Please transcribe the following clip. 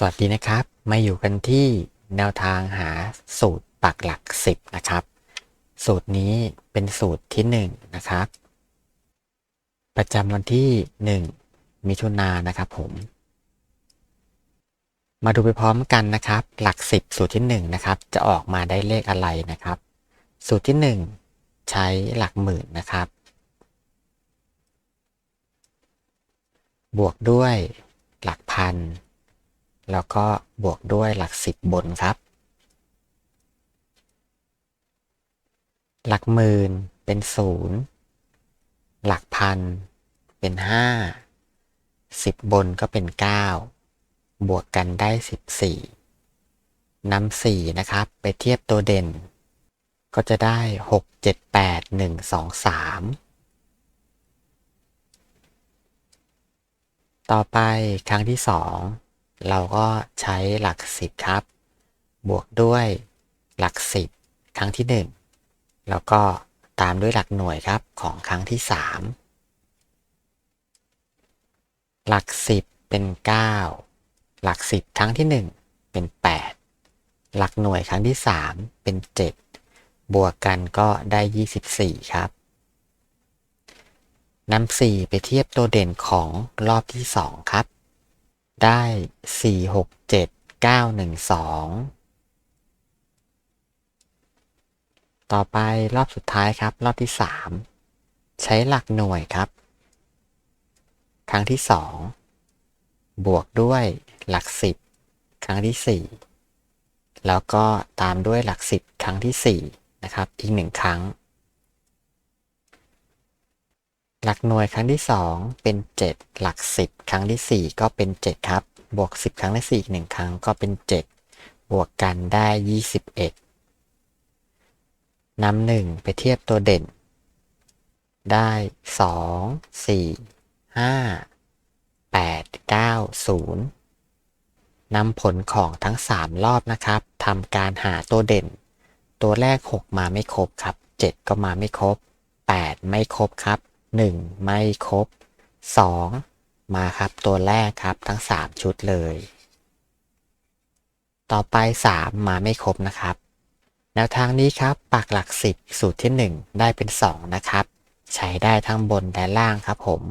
สวัสดีนะครับ มาอยู่กันที่แนวทางหาสูตรปักหลักสิบนะครับ สูตรนี้เป็นสูตรที่หนึ่งนะครับ ประจำวันที่หนึ่งมิถุนายนนะครับผม มาดูไปพร้อมกันนะครับ หลักสิบสูตรที่หนึ่งนะครับ จะออกมาได้เลขอะไรนะครับ สูตรที่หนึ่งใช้หลักหมื่นนะครับ บวกด้วยหลักพัน แล้วก็บวกด้วยหลักสิบบนครับ หลักหมื่นเป็นศูนย์หลักพันเป็นห้าสิบบนก็เป็นเก้าบวกกันได้สิบสี่นำสี่นะครับ ไปเทียบตัวเด่น ก็จะได้หกเจ็ดแปดหนึ่งสองสามต่อไปครั้งที่สอง เราก็ใช้หลักสิบครับ บวกด้วยหลักสิบครั้งที่หนึ่งแล้วก็ตามด้วยหลักหน่วยครับของครั้งที่สามหลักสิบเป็นเก้าหลักสิบครั้งที่หนึ่งเป็นแปดหลักหน่วยครั้งที่สามเป็นเจ็ดบวกกันก็ได้ยี่สิบสี่ครับนำสี่ไปเทียบตัวเด่นของรอบที่สองครับ ได้สี่หกเจ็ดเก้าหนึ่งสองต่อไปรอบสุดท้ายครับ รอบที่สามใช้หลักหน่วยครับ ครั้งที่สองบวกด้วยหลักสิบครั้งที่สี่แล้วก็ตามด้วยหลักสิบครั้งที่สี่นะครับ อีกหนึ่งครั้ง หลักหน่วยครั้งที่สองเป็นเจ็ดหลักสิบครั้งที่สี่ก็เป็นเจ็ดครับ บวกสิบครั้งที่สี่อีกหนึ่งครั้งก็เป็นเจ็ดบวกกันได้ยี่สิบเอ็ดนำหนึ่งไปเทียบตัวเด่น ได้สองสี่ห้าแปดเก้าศูนย์นำผลของทั้งสามรอบนะครับทำการหาตัวเด่น ตัวแรก 6 มาไม่ครบครับ 7 ก็มาไม่ครบ 8 ไม่ครบครับ 1 ไม่ครบ 2 มาครับตัวแรกครับทั้ง 3 ชุดเลย ต่อไป 3 มาไม่ครบนะครับ แนวทางนี้ครับปักหลัก 10 สูตรที่ 1 ได้เป็น 2 นะครับ ใช้ได้ทั้งบนและล่างครับผม